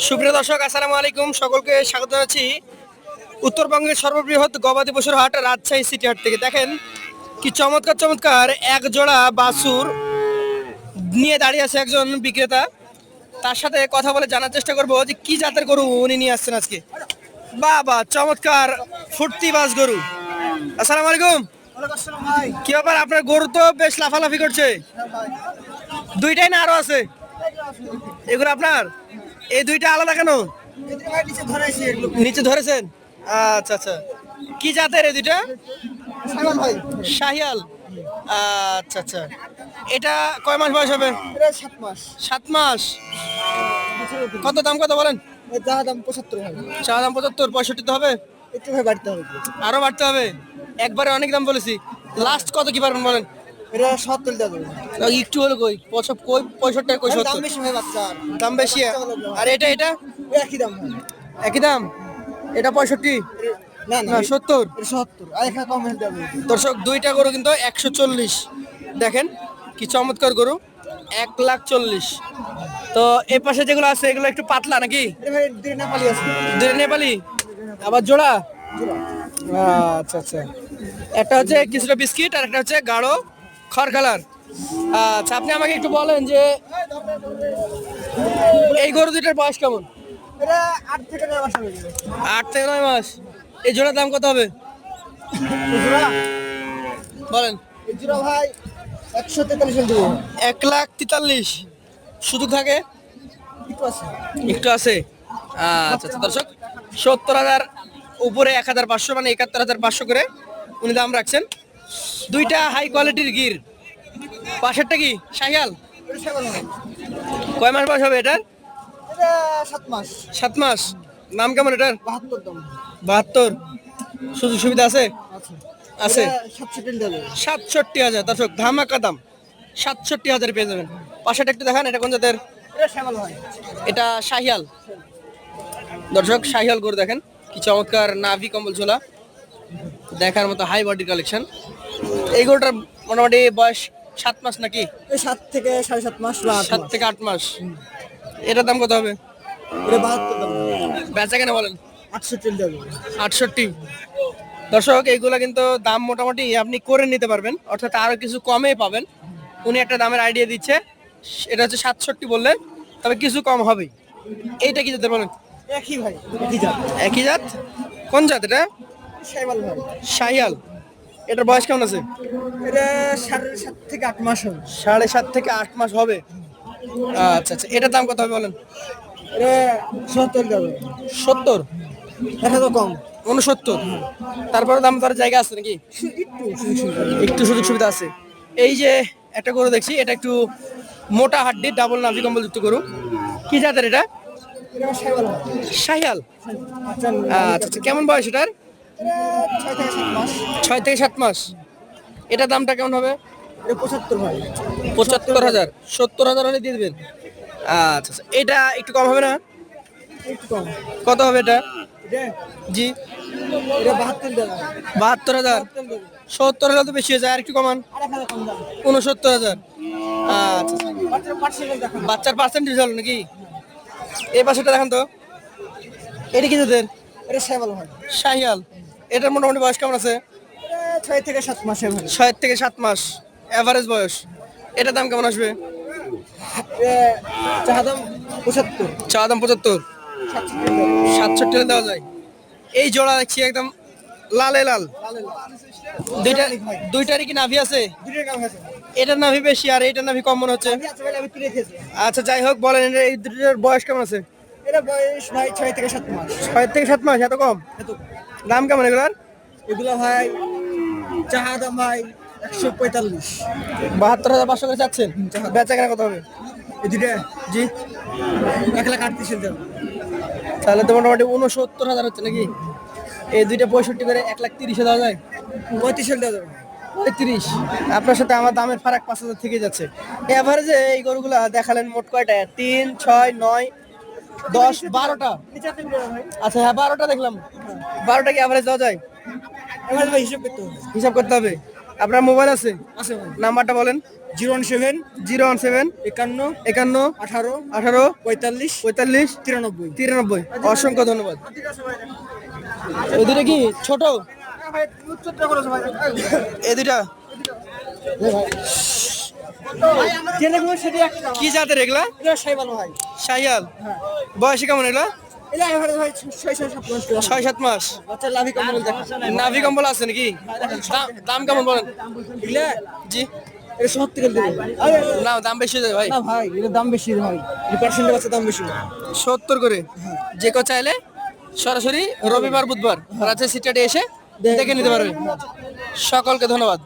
সুপ্রিয় দর্শক, আসসালামু আলাইকুম। সকলকে স্বাগত জানাচ্ছি উত্তরবঙ্গের সর্ববৃহৎ গবাদি পশুর হাট রাজশাহী সিটি হাট থেকে। দেখেন কি চমৎকার চমৎকার। এক জোড়া বাছুর নিয়ে দাঁড়িয়ে আছে একজন বিক্রেতা। তার সাথে কথা বলে জানার চেষ্টা করব যে কি জাতের গরু উনি নিয়ে আসছেন আজকে। বাবা, চমৎকার ফুর্তি বাস গরু। আসসালামু আলাইকুম। কি ব্যাপার, আপনার গরু তো বেশ লাফালাফি করছে। দুইটাই না আরও আছে? এগুলো আপনার? এই দুইটা আলাদা কেন? নিচে ধরেছেন? আচ্ছা আচ্ছা। কি জাতের এই দুইটা? শাহিয়াল আচ্ছা আচ্ছা। এটা কয় মাস বয়স হবে? সাত মাস। কত দাম কত বলেন? যা দাম পঁচাত্তর চা দাম পঁচাত্তর পঁয়ষট্টি তো হবে? একটু বাড়তে হবে। আরও বাড়তে হবে? একবারে অনেক দাম বলেছি। লাস্ট কত কি পারবেন বলেন? এটা সত্তর দেওয়া যাবে একটু হলো কই পঁচাপ কই পঁয়ষট্টি কই দাম বেশি হয় বাচ্চার দাম বেশি আর এটা এটা? একই দাম একই দাম? এটা পঁয়ষট্টি? না না সত্তর? সত্তর। আর এখানে কম দর্শক দুইটা গরু কিন্তু একশো চল্লিশ। দেখেন কি চমৎকার গরু। এক লাখ চল্লিশ। তো এই পাশে যেগুলো আছে এগুলো একটু পাতলা নাকি? দুই নেপালি আবার জোড়া। আচ্ছা আচ্ছা। একটা হচ্ছে কিছুটা বিস্কিট আর একটা হচ্ছে গাঢ় খড় কালার। আচ্ছা আপনি আমাকে একটু বলেন যে এই গরু দুইটার বয়স কেমন? আট থেকে নয় মাস এই জোড়ার দাম কত হবে? বলেন। ভাই একশো তেতাল্লিশ এক লাখ তেতাল্লিশ। শুধু থাকে? একটু আছে? আচ্ছা আচ্ছা দর্শক সত্তর হাজার উপরে এক হাজার পাঁচশো মানে একাত্তর হাজার পাঁচশো করে উনি দাম রাখছেন। দুইটা হাই কোয়ালিটির গির পাশেরটা কি? শাহিয়াল? কয় মাস বয়স হবে এটার? এটা সাত মাস। সাত মাস নাম কেমন এটার? বাহাত্তর। সুযোগ সুবিধা আছে? আছে। সাতষট্টি হাজার। দর্শক, ধামাকা দাম। সাতষট্টি হাজার পেয়ে যাবেন। পাশেটা একটু দেখান, এটা কোন জাতের? এটা শাহিয়াল। দর্শক, শাহিয়াল গরু দেখেন। কি চমৎকার নাভি কম্বল ঝোলা। দেখার মতো হাই বডি কালেকশন এই গরুটার মোটামুটি বয়স সাত মাস নাকি? এই সাত থেকে সাড়ে সাত মাস সাত থেকে আট মাস। এটার দাম কত হবে? বেচা কেন বলেন? আটষট্টি দর্শক এইগুলা কিন্তু দাম মোটামুটি আপনি করে নিতে পারবেন। অর্থাৎ আরও কিছু কমে পাবেন। উনি একটা দামের আইডিয়া দিচ্ছে। এটা হচ্ছে সাতষট্টি বললেন। তবে কিছু কম হবে এইটা কি জাতের বলেন? একই ভাই একই জাত। একই জাত? কোন জাত এটা? শ্যামল ভাই। শাহিয়াল এটার বয়স কেমন আছে? এটা সাড়ে সাত থেকে আট মাস হবে। সাড়ে সাত থেকে আট মাস হবে? আচ্ছা আচ্ছা। এটার দাম কত হবে বলেন? এটা সত্তর যাবে সত্তর? এটা তো কম। উনসত্তর তারপরে দাম তার জায়গা আছে নাকি? একটু সুযোগ সুবিধা। আছে। এই যে একটা গরু দেখছি এটা একটু মোটা হাড্ডি ডাবল নাভি কম্বল যুক্ত গরু। কি জাতের এটা? শাহিয়াল আচ্ছা। আচ্ছা আচ্ছা। কেমন বয়স এটার? এটা ছয় থেকে সাত মাস। এটা দামটা কেমন হবে? পঁচাত্তর ভাই। পঁচাত্তর হাজার। সত্তর হাজার হলে দিয়ে দেবেন। আচ্ছা আচ্ছা। এটা একটু কম হবে না? কত হবে এটা? জি। এটা বাহাত্তর হাজার। সত্তর হাজার তো বেশি হয়ে যায়। আর একটু কমান। উনসত্তর হাজার। আচ্ছা বাচ্চার পার্সেন্টেজ দেখো বাচ্চার পার্সেন্টেজ হলো নাকি? এই পাশেটা দেখান তো। এটা কি তোদের? এটা হয় শাহিয়াল এটার মোটামুটি বয়স কেমন আছে? ছয় থেকে সাত মাসে ছয় থেকে সাত মাস। অ্যাভারেজ বয়স। এটার দাম কেমন আসবে? চা দাম পঁচাত্তর। চা দাম পঁচাত্তর। সাতষট্টি দেওয়া যায়। এই জোড়া দেখছি একদম লালে লাল। দুইটা দুইটারই কি নাভি আছে? এটার নাভি বেশি আর এটার নাভি কম মনে হচ্ছে। আচ্ছা আচ্ছা যাই হোক বলেন এই দুটোর বয়স কেমন আছে? এটা বয়স ভাই ছয় থেকে সাত মাস। ছয় থেকে সাত মাস এত কম? এত দাম কেমন এগুলার? এগুলো ভাই চাহা দাম ভাই একশো পঁয়তাল্লিশ। বাহাত্তর হাজার পাঁচশো করে চাচ্ছেন? বেচা কেনা কত হবে? এই দুটো জি। এক লাখ আটত্রিশ দাম তাহলে তো মোটামুটি উনসত্তর হাজার হচ্ছে নাকি? এই দুইটা পঁয়ষট্টি করে এক লাখ তিরিশে দেওয়া যায়? পঁয়ত্রিশ দেওয়া যাবে পঁয়ত্রিশ। আপনার সাথে আমার দামের ফারাক পাঁচ হাজার থেকে যাচ্ছে। এভারেজে এই গরুগুলা দেখালেন মোট কয়টা? তিন ছয় নয় দশ বারোটা। আচ্ছা হ্যাঁ বারোটা দেখলাম। বারোটা কি অ্যাভারেজ দেওয়া যায়? হিসাব করতে হবে। হিসাব করতে হবে আপনার মোবাইল আছে? আছে নাম্বারটা বলেন। Zero one seven zero one seven একান্ন একান্ন আঠারো আঠারো পঁয়তাল্লিশ পঁয়তাল্লিশ তিরানব্বই। তিরানব্বই। অসংখ্য ধন্যবাদ। এই দুটা কি ছোট? এই দুটা সেটি কি জাতের এগুলা? ভাই। শাহিয়াল বয়সে কেমন এগুলা? ছয় সাত মাস বাচ্চা লাভি কম্বল নাভি আছে নাকি? দাম- কেমন বলেন? জি। না দাম বেশি ভাই। ভাই এটা দাম বেশি ভাই। পার্সেন্টের বাচ্চা দাম বেশি। সত্তর করে? যে কেউ চাইলে সরাসরি রবিবার বুধবার রাজশাহী সিটিতে এসে দেখে নিতে পারবে। সকলকে ধন্যবাদ।